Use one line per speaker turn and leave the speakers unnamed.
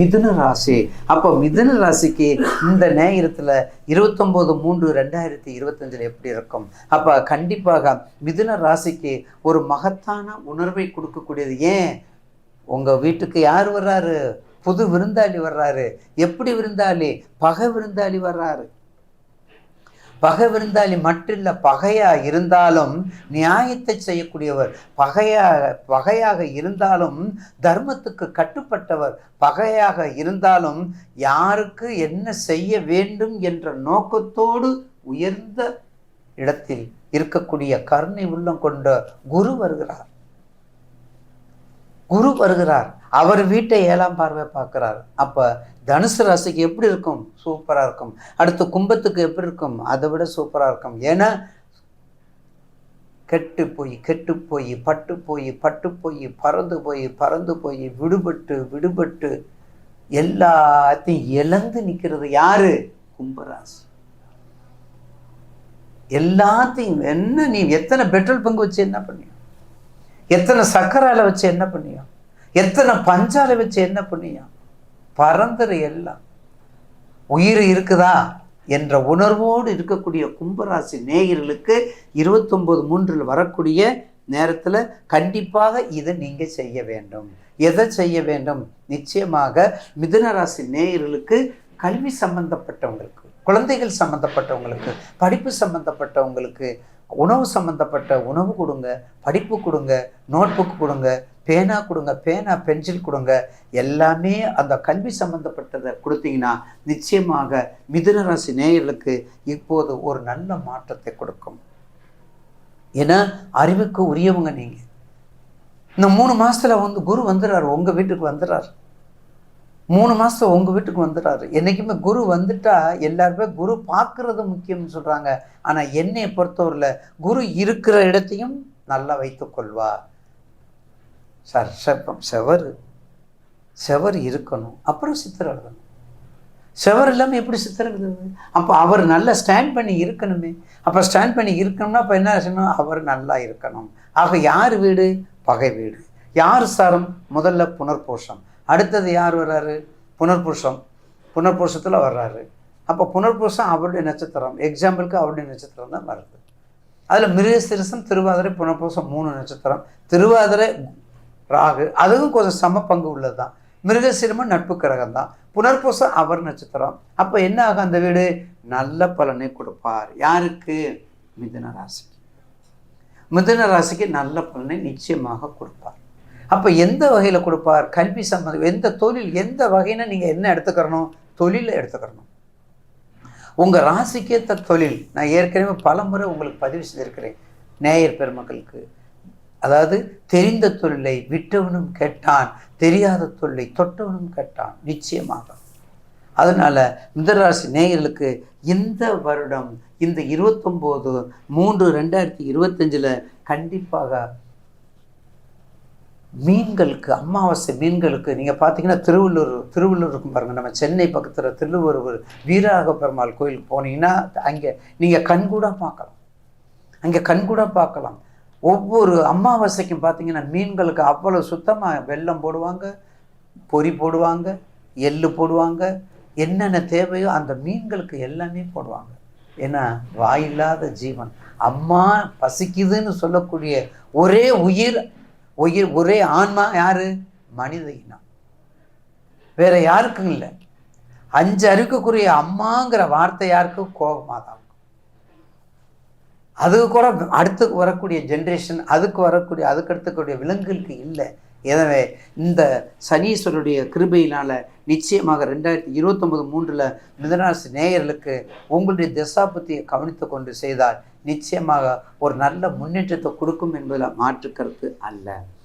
மிதுன ராசி. அப்போ மிதுன ராசிக்கு இந்த நேரத்தில் இருபத்தொம்போது மூன்று ரெண்டாயிரத்தி இருபத்தஞ்சில் எப்படி இருக்கும்? அப்போ கண்டிப்பாக மிதுன ராசிக்கு ஒரு மகத்தான உணர்வை கொடுக்கக்கூடியது. ஏன்? உங்கள் வீட்டுக்கு யார் வர்றாரு? புது விருந்தாளி வர்றாரு. எப்படி விருந்தாளி? பகை விருந்தாளி வர்றாரு. பகை விருந்தாளி மட்டும் இல்லை பகையா இருந்தாலும் நியாயத்தை செய்யக்கூடியவர். பகையாக பகையாக இருந்தாலும் தர்மத்துக்கு கட்டுப்பட்டவர். பகையாக இருந்தாலும் யாருக்கு என்ன செய்ய வேண்டும் என்ற நோக்கத்தோடு உயர்ந்த இடத்தில் இருக்கக்கூடிய கருணை உள்ளம் கொண்ட குரு வருகிறார். குரு வருகிறார். அவர் வீட்டை ஏழாம் பார்வை பார்க்குறார். அப்போ தனுசு ராசிக்கு எப்படி இருக்கும்? சூப்பராக இருக்கும். அடுத்து கும்பத்துக்கு எப்படி இருக்கும்? அதை விட சூப்பராக இருக்கும். ஏன்னா கெட்டு போய் கெட்டு போய் பட்டு போய் பட்டு போய் பறந்து போய் பறந்து போய் விடுபட்டு விடுபட்டு எல்லாத்தையும் இழந்து நிற்கிறது யாரு? கும்பராசி. எல்லாத்தையும் என்ன நீ எத்தனை பெட்ரோல் பங்கு வச்சு என்ன பண்ணியும் எத்தனை சக்கரால வச்சு என்ன பண்ணியும்? எத்தனை பஞ்சால வச்சு என்ன பண்ணியும்? பறந்துரு எல்லாம். உயிர் இருக்குதா என்ற உணர்வோடு இருக்கக்கூடிய கும்பராசி நேயர்களுக்கு இருபத்தொம்போது மூன்றில் வரக்கூடிய நேரத்தில் கண்டிப்பாக இதை நீங்கள் செய்ய வேண்டும். எதை செய்ய வேண்டும்? நிச்சயமாக மிதுனராசி நேயர்களுக்கு கல்வி சம்பந்தப்பட்டவங்களுக்கு குழந்தைகள் சம்பந்தப்பட்டவங்களுக்கு படிப்பு சம்பந்தப்பட்டவங்களுக்கு உணவு சம்மந்தப்பட்ட உணவு கொடுங்க படிப்பு கொடுங்க நோட்புக் கொடுங்க பேனா கொடுங்க பேனா பென்சில் கொடுங்க எல்லாமே அந்த கல்வி சம்மந்தப்பட்டதை கொடுத்தீங்கன்னா நிச்சயமாக மிதுன ராசி நேயர்களுக்கு இப்போது ஒரு நல்ல மாற்றத்தை கொடுக்கும். ஏன்னா அறிவுக்கு உரியவங்க நீங்கள் இந்த மூணு மாதத்தில் வந்து குரு வந்துடுறாரு உங்கள் வீட்டுக்கு வந்துடுறாரு. மூணு மாதம் உங்கள் வீட்டுக்கு வந்துடுறாரு. என்றைக்குமே குரு வந்துட்டா எல்லாருமே குரு பார்க்குறது முக்கியம்னு சொல்கிறாங்க ஆனால் என்னையை பொறுத்தவரையில் குரு இருக்கிற இடத்தையும் நல்லா வைத்துக்கொள்வா சார் செப்பம் செவர் செவர் இருக்கணும். அப்புறம் சித்திரம் எழுதணும். செவர் இல்லாமல் எப்படி சித்திரம் எழுதுறது? அப்போ அவர் நல்லா ஸ்டாண்ட் பண்ணி இருக்கணுமே. அப்போ ஸ்டாண்ட் பண்ணி இருக்கணும்னா அப்போ என்ன செய்யணும்? அவர் நல்லா இருக்கணும். ஆக யார் வீடு? பகை வீடு. யார் சாரம்? முதல்ல புனர்போஷம் அடுத்தது யார் வர்றாரு? புனர்புருஷம். புனர்புருஷத்தில் வர்றாரு. அப்போ புனர்புருஷம் அவருடைய நட்சத்திரம். எக்ஸாம்பிளுக்கு அவருடைய நட்சத்திரம் தான் வருது. அதில் மிருகசிரசம் திருவாதிரை புனர்புருஷம் மூணு நட்சத்திரம். திருவாதிரை ராகு அதுவும் கொஞ்சம் சம பங்கு உள்ளது தான் மிருகசிரமம் நட்பு கிரகம் தான் புனர்பூசம் அவர் நட்சத்திரம். அப்போ என்ன ஆகும் அந்த வீடு? நல்ல பலனை கொடுப்பார். யாருக்கு? மிதுன ராசிக்கு. மிதுன ராசிக்கு நல்ல பலனை நிச்சயமாக கொடுப்பார். அப்போ எந்த வகையில் கொடுப்பார்? கல்வி சம்மந்தம் எந்த தொழில் எந்த வகையினா நீங்கள் என்ன எடுத்துக்கிறணும்? தொழிலை எடுத்துக்கிறணும். உங்கள் ராசிக்கேற்ற தொழில் நான் ஏற்கனவே பல முறை உங்களுக்கு பதிவு செய்திருக்கிறேன். நேயர் பெருமக்களுக்கு. அதாவது தெரிந்த தொழிலை விட்டவனும் கேட்டான் தெரியாத தொழிலை தொட்டவனும் கேட்டான் நிச்சயமாக. அதனால் மிதராசி நேயர்களுக்கு இந்த வருடம் இந்த இருபத்தொம்போது மூன்று ரெண்டாயிரத்தி இருபத்தஞ்சில் கண்டிப்பாக மீன்களுக்கு அமாவாசை மீன்களுக்கு நீங்கள் பார்த்தீங்கன்னா திருவள்ளூர் திருவள்ளூர் இருக்கும் பாருங்கள் நம்ம சென்னை பக்கத்தில் திருவள்ளுவர் வீராக பெருமாள் கோயிலுக்கு போனீங்கன்னா அங்கே நீங்கள் கண்கூடாக பார்க்கலாம். அங்கே கண்கூடாக பார்க்கலாம். ஒவ்வொரு அமாவாசைக்கும் பார்த்தீங்கன்னா மீன்களுக்கு அவ்வளோ சுத்தமாக வெல்லம் போடுவாங்க பொரி போடுவாங்க எள்ளு போடுவாங்க என்னென்ன தேவையோ அந்த மீன்களுக்கு எல்லாமே போடுவாங்க. ஏன்னா வாயில்லாத ஜீவன். அம்மா பசிக்குதுன்னு சொல்லக்கூடிய ஒரே உயிர் உயிர் ஒரே ஆன்மா யாரு? மனித இனம் வேற யாருக்கும் இல்லை. அஞ்சு அறிவுக்குரிய அம்மாங்கிற வார்த்தை யாருக்கும் கோபமாக தான் அதுக்கு கூட அடுத்து வரக்கூடிய ஜென்ரேஷன் அதுக்கு வரக்கூடிய அதுக்கு அடுத்தக்கூடிய விலங்குகளுக்கு இல்லை. எனவே இந்த சனீஸ்வருடைய கிருபையினால் நிச்சயமாக ரெண்டாயிரத்தி இருபத்தொம்பது மூன்றில் மிதனராசி நேயர்களுக்கு உங்களுடைய தசாபத்தியை கவனித்து கொண்டு செய்தால் நிச்சயமாக ஒரு நல்ல முன்னேற்றத்தை கொடுக்கும் என்பதில் மாற்று கருத்து அல்ல.